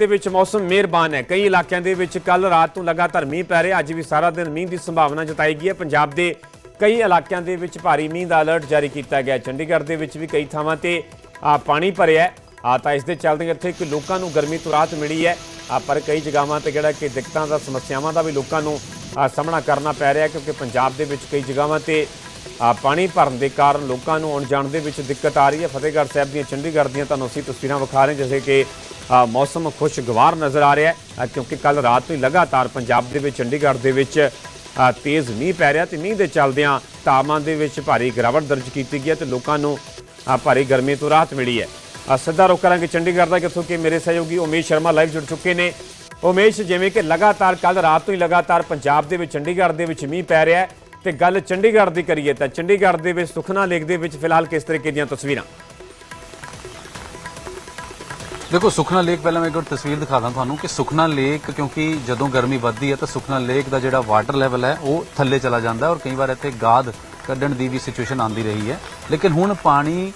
ਦੇ ਵਿੱਚ ਮੌਸਮ ਮਿਹਰਬਾਨ ਹੈ। ਕਈ ਇਲਾਕਿਆਂ ਦੇ ਵਿੱਚ ਕੱਲ ਰਾਤ ਤੋਂ ਲਗਾਤਾਰ ਮੀਂਹ ਪੈ ਰਿਹਾ। ਅੱਜ ਵੀ ਸਾਰਾ ਦਿਨ ਮੀਂਹ ਦੀ ਸੰਭਾਵਨਾ ਜਤਾਈ ਗਈ ਹੈ। ਪੰਜਾਬ ਦੇ ਕਈ ਇਲਾਕਿਆਂ ਦੇ ਵਿੱਚ ਭਾਰੀ ਮੀਂਹ ਦਾ ਅਲਰਟ ਜਾਰੀ ਕੀਤਾ ਗਿਆ ਚੰਡੀਗੜ੍ਹ ਦੇ ਵਿੱਚ ਵੀ ਕਈ ਥਾਵਾਂ ਤੇ ਪਾਣੀ ਭਰਿਆ ਆ, ਤਾਂ ਇਸ ਦੇ ਚੱਲਦੇ ਇੱਥੇ ਕਿ ਲੋਕਾਂ ਨੂੰ ਗਰਮੀ ਤੋਂ ਰਾਹਤ ਮਿਲੀ ਹੈ। ਆ, ਪਰ ਕਈ ਜਗ੍ਹਾਵਾਂ ਤੇ ਜਿਹੜਾ ਕਿ ਦਿੱਕਤਾਂ ਦਾ, ਸਮੱਸਿਆਵਾਂ ਦਾ ਵੀ ਲੋਕਾਂ ਨੂੰ ਸਾਹਮਣਾ ਕਰਨਾ ਪੈ ਰਿਹਾ ਕਿਉਂਕਿ ਪੰਜਾਬ ਦੇ ਵਿੱਚ ਕਈ ਜਗ੍ਹਾਵਾਂ ਤੇ ਪਾਣੀ ਭਰਨ ਦੇ ਕਾਰਨ ਲੋਕਾਂ ਨੂੰ ਆਉਣ ਜਾਣ ਦੇ ਵਿੱਚ ਦਿੱਕਤ ਆ ਰਹੀ ਹੈ। ਫਤਿਹਗੜ੍ਹ ਸਾਹਿਬ ਦੀਆਂ, ਚੰਡੀਗੜ੍ਹ ਦੀਆਂ ਤੁਹਾਨੂੰ ਅਸੀਂ ਤਸਵੀਰਾਂ ਵਿਖਾ ਰਹੇ ਹਾਂ, ਜਿਵੇਂ ਕਿ ਮੌਸਮ ਖੁਸ਼ਗਵਾਰ ਨਜ਼ਰ ਆ ਰਿਹਾ ਹੈ, ਕਿਉਂਕਿ ਕੱਲ ਰਾਤ ਤੋਂ ਹੀ ਲਗਾਤਾਰ ਪੰਜਾਬ ਦੇ ਵਿੱਚ, ਚੰਡੀਗੜ੍ਹ ਦੇ ਵਿੱਚ ਤੇਜ਼ ਮੀਂਹ ਪੈ ਰਿਹਾ ਤੇ ਮੀਂਹ ਦੇ ਚੱਲਦਿਆਂ ਤਾਪਮਾਨ ਦੇ ਵਿੱਚ ਭਾਰੀ ਗਿਰਾਵਟ ਦਰਜ ਕੀਤੀ ਗਈ ਹੈ ਤੇ ਲੋਕਾਂ ਨੂੰ ਭਾਰੀ ਗਰਮੀ ਤੋਂ ਰਾਹਤ ਮਿਲੀ ਹੈ। ਸਿੱਧਾ ਰੁਕ ਕਰਾਂਗੇ ਚੰਡੀਗੜ੍ਹ ਦਾ, ਕਿੱਥੋਂ ਕਿ ਮੇਰੇ ਸਹਿਯੋਗੀ ਉਮੇਸ਼ ਸ਼ਰਮਾ ਲਾਈਵ ਜੁੜ ਚੁੱਕੇ ਨੇ। ਉਮੇਸ਼, ਜਿਵੇਂ ਕਿ ਲਗਾਤਾਰ ਕੱਲ ਰਾਤ ਤੋਂ ਹੀ ਲਗਾਤਾਰ ਪੰਜਾਬ ਦੇ ਵਿੱਚ, ਚੰਡੀਗੜ੍ਹ ਦੇ ਵਿੱਚ ਮੀਂਹ ਪੈ ਰਿਹਾ ਹੈ ਤੇ ਗੱਲ ਚੰਡੀਗੜ੍ਹ ਦੀ ਕਰੀਏ ਤਾਂ ਚੰਡੀਗੜ੍ਹ ਦੇ ਵਿੱਚ, ਸੁਖਨਾ ਲੇਕ ਦੇ ਵਿੱਚ ਫਿਲਹਾਲ ਕਿਸ ਤਰੀਕੇ ਦੀਆਂ ਤਸਵੀਰਾਂ? ਦੇਖੋ, ਸੁਖਨਾ ਲੇਕ ਪਹਿਲਾਂ ਮੈਂ ਇੱਕ ਵਾਰ ਤਸਵੀਰ ਦਿਖਾ ਦਾਂ ਤੁਹਾਨੂੰ ਕਿ ਸੁਖਨਾ ਲੇਕ ਕਿਉਂਕਿ ਜਦੋਂ ਗਰਮੀ ਵੱਧਦੀ ਹੈ ਤਾਂ ਸੁਖਨਾ ਲੇਕ ਦਾ ਜਿਹੜਾ ਵਾਟਰ ਲੈਵਲ ਹੈ, ਉਹ ਥੱਲੇ ਚਲਾ ਜਾਂਦਾ ਔਰ ਕਈ ਵਾਰ ਇੱਥੇ ਗਾਦ ਕੱਢਣ ਦੀ ਵੀ ਸਿਚੁਏਸ਼ਨ ਆਂਦੀ ਰਹੀ ਹੈ। ਲੇਕਿਨ ਹੁਣ ਪਾਣੀ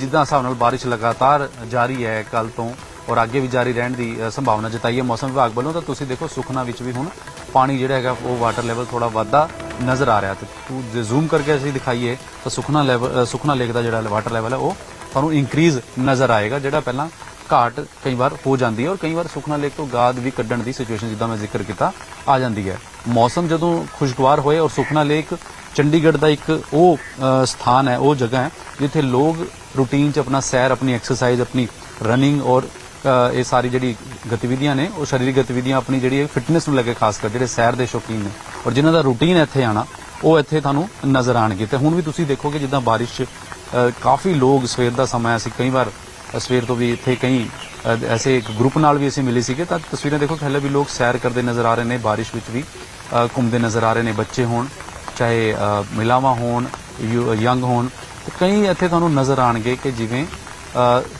ਜਿੱਦਾਂ ਹਿਸਾਬ ਨਾਲ ਬਾਰਿਸ਼ ਲਗਾਤਾਰ ਜਾਰੀ ਹੈ ਕੱਲ ਤੋਂ ਔਰ ਅੱਗੇ ਵੀ ਜਾਰੀ ਰਹਿਣ ਦੀ ਸੰਭਾਵਨਾ ਜਤਾਈ ਹੈ ਮੌਸਮ ਵਿਭਾਗ ਵੱਲੋਂ, ਤਾਂ ਤੁਸੀਂ ਦੇਖੋ ਸੁਖਨਾ ਵਿੱਚ ਵੀ ਹੁਣ ਪਾਣੀ ਜਿਹੜਾ ਹੈਗਾ, ਉਹ ਵਾਟਰ ਲੈਵਲ ਥੋੜਾ ਵੱਧਦਾ ਨਜ਼ਰ ਆ ਰਿਹਾ ਤੇ ਤੂੰ ਜ਼ੂਮ ਕਰਕੇ ਅਸੀਂ ਦਿਖਾਈਏ, ਤਾਂ ਸੁਖਨਾ ਲੈਵਲ ਸੁਖਨਾ ਲੇਕ ਦਾ ਜਿਹੜਾ ਵਾਟਰ ਲੈਵਲ ਹੈ, ਉਹ ਤੁਹਾਨੂੰ ਇਨਕਰੀਜ਼ ਨਜ਼ਰ ਆਏਗਾ, ਜਿਹੜਾ ਪਹਿਲਾਂ ਘਾਟ ਕਈ ਵਾਰ ਹੋ ਜਾਂਦੀ ਹੈ ਔਰ ਕਈ ਵਾਰ ਸੁਖਨਾ ਲੇਕ ਤੋਂ ਗਾਦ ਵੀ ਕੱਢਣ ਦੀ ਸਿਚੁਏਸ਼ਨ ਜਿੱਦਾਂ ਮੈਂ ਜ਼ਿਕਰ ਕੀਤਾ ਆ ਜਾਂਦੀ ਹੈ। ਮੌਸਮ ਜਦੋਂ ਖੁਸ਼ਗਵਾਰ ਹੋਏ ਔਰ ਸੁਖਨਾ ਲੇਕ ਚੰਡੀਗੜ੍ਹ ਦਾ ਇੱਕ ਉਹ ਸਥਾਨ ਹੈ, ਉਹ ਜਗ੍ਹਾ ਹੈ, ਜਿੱਥੇ ਲੋਕ ਰੂਟੀਨ 'ਚ ਆਪਣਾ ਸੈਰ, ਆਪਣੀ ਐਕਸਰਸਾਈਜ਼ ਆਪਣੀ ਰਨਿੰਗ ਔਰ ਇਹ ਸਾਰੀ ਜਿਹੜੀ ਗਤੀਵਿਧੀਆਂ ਨੇ, ਉਹ ਸਰੀਰਕ ਗਤੀਵਿਧੀਆਂ ਆਪਣੀ ਜਿਹੜੀ ਫਿਟਨੈਸ ਨੂੰ ਲੈ ਕੇ ਖਾਸ ਕਰ ਜਿਹੜੇ ਸੈਰ ਦੇ ਸ਼ੌਕੀਨ ਨੇ ਔਰ ਜਿਨ੍ਹਾਂ ਦਾ ਰੂਟੀਨ ਇੱਥੇ ਆਣਾ ਉਹ ਇੱਥੇ ਤੁਹਾਨੂੰ ਨਜ਼ਰ ਆਣਗੇ ਤੇ ਹੁਣ ਵੀ ਤੁਸੀਂ ਦੇਖੋਗੇ ਜਿੱਦਾਂ ਬਾਰਿਸ਼ 'ਚ ਕਾਫੀ ਲੋਕ ਸਵੇਰ ਦਾ ਸਮਾਂ ਅਸੀਂ ਕਈ ਵਾਰ ਸਵੇਰ ਤੋਂ ਵੀ ਇੱਥੇ ਕਈ ਐਸੇ ਇੱਕ ਗਰੁੱਪ ਨਾਲ ਵੀ ਅਸੀਂ ਮਿਲੇ ਸੀਗੇ ਤਾਂ ਤਸਵੀਰਾਂ ਦੇਖੋ ਕਿ ਹਲੇ ਵੀ ਲੋਕ ਸੈਰ ਕਰਦੇ ਨਜ਼ਰ ਆ ਰਹੇ ਨੇ ਬਾਰਿਸ਼ ਵਿੱਚ ਵੀ ਘੁੰਮਦੇ ਨਜ਼ਰ ਆ ਰਹੇ ਨੇ ਬੱਚੇ ਹੋਣ ਚਾਹੇ ਅ, ਮਹਿਲਾਵਾਂ ਹੋਣ ਯੰਗ ਹੋਣ ਕਈ ਇੱਥੇ ਤੁਹਾਨੂੰ ਨਜ਼ਰ ਆਣਗੇ ਕਿ ਜਿਵੇਂ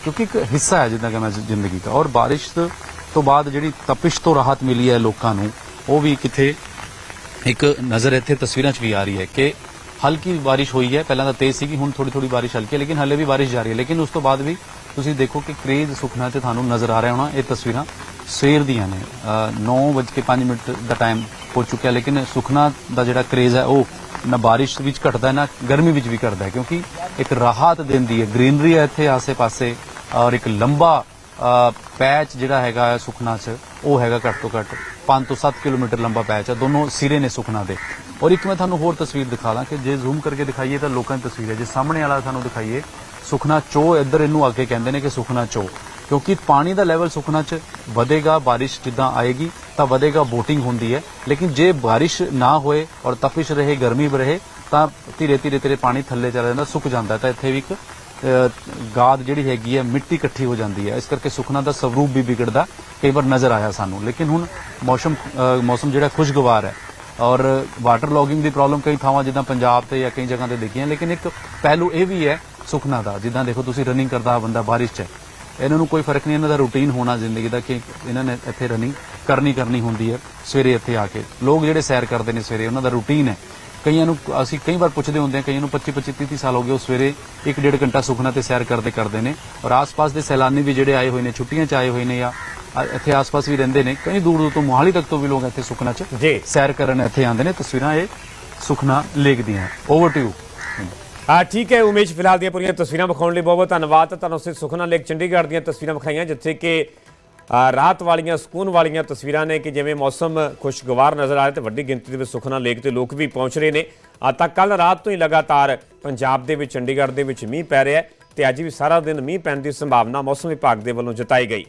ਕਿਉਂਕਿ ਇੱਕ ਹਿੱਸਾ ਹੈ ਜਿੱਦਾਂ ਕਿ ਮੈਂ ਜ਼ਿੰਦਗੀ ਦਾ ਔਰ ਬਾਰਿਸ਼ ਤੋਂ ਬਾਅਦ ਜਿਹੜੀ ਤਪਿਸ਼ ਤੋਂ ਰਾਹਤ ਮਿਲੀ ਹੈ ਲੋਕਾਂ ਨੂੰ ਉਹ ਵੀ ਕਿਤੇ ਇੱਕ ਨਜ਼ਰ ਇੱਥੇ ਤਸਵੀਰਾਂ 'ਚ ਵੀ ਆ ਰਹੀ ਹੈ ਕਿ ਹਲਕੀ ਬਾਰਿਸ਼ ਹੋਈ ਹੈ ਪਹਿਲਾਂ ਤਾਂ ਤੇਜ਼ ਸੀਗੀ ਹੁਣ ਥੋੜੀ ਥੋੜੀ ਬਾਰਿਸ਼ ਹਲਕੀ ਹੈ ਲੇਕਿਨ ਹਲੇ ਵੀ ਬਾਰਿਸ਼ ਜਾਰੀ ਹੈ ਲੇਕਿਨ ਉਸ ਤੋਂ ਬਾਅਦ ਵੀ ਤੁਸੀਂ ਦੇਖੋ ਕਿ ਕ੍ਰੇਜ਼ ਸੁਖਨਾ ਤੇ ਤੁਹਾਨੂੰ ਨਜ਼ਰ ਆ ਰਿਹਾ ਹੋਣਾ ਇਹ ਤਸਵੀਰਾਂ ਸਵੇਰ ਦੀਆਂ ਨੇ। 9:05 ਮਿੰਟ ਦਾ ਟਾਈਮ ਹੋ ਚੁੱਕਿਆ, ਲੇਕਿਨ ਸੁਖਨਾ ਦਾ ਜਿਹੜਾ ਕ੍ਰੇਜ਼ ਹੈ ਉਹ ਨਾ ਬਾਰਿਸ਼ ਵਿੱਚ ਘਟਦਾ, ਨਾ ਗਰਮੀ ਵਿੱਚ ਵੀ ਘਟਦਾ ਕਿਉਂਕਿ ਇੱਕ ਰਾਹਤ ਦਿੰਦੀ ਹੈ। ਗ੍ਰੀਨਰੀ ਹੈ ਇੱਥੇ ਆਸੇ-ਪਾਸੇ ਔਰ ਇੱਕ ਲੰਬਾ ਪੈਚ ਜਿਹੜਾ ਹੈਗਾ ਸੁਖਨਾ 'ਚ, ਉਹ ਹੈਗਾ ਘੱਟ ਤੋਂ ਘੱਟ 5 ਤੋਂ 7 ਕਿਲੋਮੀਟਰ ਲੰਬਾ ਪੈਚ ਹੈ। ਦੋਨੋਂ ਸਿਰੇ ਨੇ ਸੁਖਨਾ ਦੇ। ਔਰ ਇੱਕ ਮੈਂ ਤੁਹਾਨੂੰ ਹੋਰ ਤਸਵੀਰ ਦਿਖਾ ਦਾਂ ਕਿ ਜੇ ਜ਼ੂਮ ਕਰਕੇ ਦਿਖਾਈਏ ਤਾਂ ਲੋਕਾਂ ਦੀ ਤਸਵੀਰ ਹੈ। ਜੇ ਸਾਹਮਣੇ ਵਾਲਾ ਤੁਹਾਨੂੰ ਦਿਖਾਈਏ, ਸੁਖਨਾ ਚੋ ਇੱਧਰ ਇਹਨੂੰ ਅੱਗੇ ਕਹਿੰਦੇ ਨੇ ਕਿ ਸੁਖਨਾ ਚੋ। ਕਿਉਂਕਿ ਪਾਣੀ ਦਾ ਲੈਵਲ ਸੁਖਨਾ 'ਚ ਵਧੇਗਾ, ਬਾਰਿਸ਼ ਜਿੱਦਾਂ ਆਏਗੀ ਤਾਂ ਵਧੇਗਾ ਬੋਟਿੰਗ ਹੁੰਦੀ ਹੈ। ਲੇਕਿਨ ਜੇ ਬਾਰਿਸ਼ ਨਾ ਹੋਏ ਔਰ ਤਪਿਸ਼ ਰਹੇ, ਗਰਮੀ ਰਹੇ, ਤਾਂ ਧੀਰੇ ਧੀਰੇ ਧੀਰੇ ਪਾਣੀ ਥੱਲੇ ਚਲਾ ਜਾਂਦਾ, ਸੁੱਕ ਜਾਂਦਾ ਤਾਂ ਇੱਥੇ ਵੀ ਇੱਕ ਗਾਦ ਜਿਹੜੀ ਹੈਗੀ ਹੈ, ਮਿੱਟੀ ਇਕੱਠੀ ਹੋ ਜਾਂਦੀ ਹੈ। ਇਸ ਕਰਕੇ ਸੁਖਨਾ ਦਾ ਸਵਰੂਪ ਵੀ ਵਿਗੜਦਾ, ਕਈ ਵਾਰ ਨਜ਼ਰ ਆਇਆ ਸਾਨੂੰ। ਲੇਕਿਨ ਹੁਣ ਮੌਸਮ ਮੌਸਮ ਜਿਹੜਾ ਖੁਸ਼ਗਵਾਰ ਹੈ। ਔਰ ਵਾਟਰ ਲੌਗਿੰਗ ਦੀ ਪ੍ਰੋਬਲਮ ਕਈ ਥਾਵਾਂ ਜਿੱਦਾਂ ਪੰਜਾਬ ਤੇ ਜਾਂ ਕਈ ਜਗ੍ਹਾ ਤੇ ਦੇਖੀਆਂ, ਲੇਕਿਨ ਇੱਕ ਪਹਿਲੂ ਇਹ ਵੀ ਹੈ ਸੁਖਨਾ ਦਾ, ਜਿੱਦਾਂ ਦੇਖੋ ਤੁਸੀਂ ਰਨਿੰਗ ਕਰਦਾ ਬੰਦਾ ਬਾਰਿਸ਼ 'ਚ ਹੈ। ਇਹਨਾਂ ਨੂੰ ਕੋਈ ਫ਼ਰਕ ਨਹੀਂ, ਇਹਨਾਂ ਦਾ ਰੂਟੀਨ ਹੋਣਾ ਜ਼ਿੰਦਗੀ ਦਾ ਕਿ ਇਹਨਾਂ ਨੇ ਇੱਥੇ ਰਨਿੰਗ ਕਰਨੀ ਕਰਨੀ ਹੁੰਦੀ ਹੈ, ਸਵੇਰੇ ਇੱਥੇ ਆ ਕੇ। ਲੋਕ ਜਿਹੜੇ ਸੈਰ ਕਰਦੇ ਨੇ ਸਵੇਰੇ, ਉਹਨਾਂ ਦਾ ਰੂਟੀਨ ਹੈ। ਕਈਆਂ ਨੂੰ, ਅਸੀਂ ਕਈ ਵਾਰ ਪੁੱਛਦੇ ਹੁੰਦੇ ਹਾਂ, ਕਈਆਂ ਨੂੰ 25 25 30 ਸਾਲ ਹੋ ਗਏ, ਉਹ ਸਵੇਰੇ 1.5 ਘੰਟਾ ਸੁਖਨਾ ਤੇ ਸੈਰ ਕਰਦੇ ਕਰਦੇ ਨੇ। ਔਰ ਆਸ-ਪਾਸ ਦੇ ਸੈਲਾਨੀ ਵੀ ਜਿਹੜੇ ਆਏ ਹੋਏ ਨੇ, ਛੁੱਟੀਆਂ 'ਚ ਆਏ ਹੋਏ ਨੇ ਜਾਂ ਇੱਥੇ ਆਸ-ਪਾਸ ਵੀ ਰਹਿੰਦੇ ਨੇ। ਕਈ ਦੂਰ ਦੂਰ ਤੋਂ ਮੋਹਾਲੀ ਤੱਕ ਤੋਂ ਵੀ ਲੋਕ ਇੱਥੇ ਸੁਖਨਾ 'ਚ ਜੀ। ਸੈਰ ਕਰਨ ਇੱਥੇ ਆਉਂਦੇ ਨੇ। ਤਸਵੀਰਾਂ ਇਹ ਸੁਖਨਾ ਲੇਕ ਦੀਆਂ। ਓਵਰ ਟੂ ਯੂ ਆ ਠੀਕ ਹੈ ਉਮੇਸ਼ ਫਿਲਹਾਲ ਦੀਆਂ ਪੂਰੀਆਂ ਤਸਵੀਰਾਂ ਵਿਖਾਉਣ ਲਈ ਬਹੁਤ ਬਹੁਤ ਧੰਨਵਾਦ। ਤੁਹਾਨੂੰ ਅਸੀਂ ਸੁਖਨਾ ਲੇਕ ਚੰਡੀਗੜ੍ਹ ਦੀਆਂ ਤਸਵੀਰਾਂ ਵਿਖਾਈਆਂ ਜਿੱਥੇ ਕਿ ਰਾਤ ਵਾਲੀਆਂ ਸਕੂਨ ਵਾਲੀਆਂ ਤਸਵੀਰਾਂ ਨੇ ਕਿ ਜਿਵੇਂ ਮੌਸਮ ਖੁਸ਼ਗਵਾਰ ਨਜ਼ਰ ਆ ਰਿਹਾ ਤੇ ਵੱਡੀ ਗਿਣਤੀ ਦੇ ਵਿੱਚ ਸੁਖਨਾ ਲੇਕ ਤੇ ਲੋਕ ਵੀ ਪਹੁੰਚ ਰਹੇ ਨੇ। ਆ ਤਾਂ ਕੱਲ ਰਾਤ ਤੋਂ ਹੀ ਲਗਾਤਾਰ ਪੰਜਾਬ ਦੇ ਵਿੱਚ ਚੰਡੀਗੜ੍ਹ ਦੇ ਵਿੱਚ ਮੀਂਹ ਪੈ ਰਿਹਾ ਹੈ ਤੇ ਅੱਜ ਵੀ ਸਾਰਾ ਦਿਨ ਮੀਂਹ ਪੈਣ ਦੀ ਸੰਭਾਵਨਾ ਮੌਸਮ ਵਿਭਾਗ ਦੇ ਵੱਲੋਂ ਜਤਾਈ ਗਈ।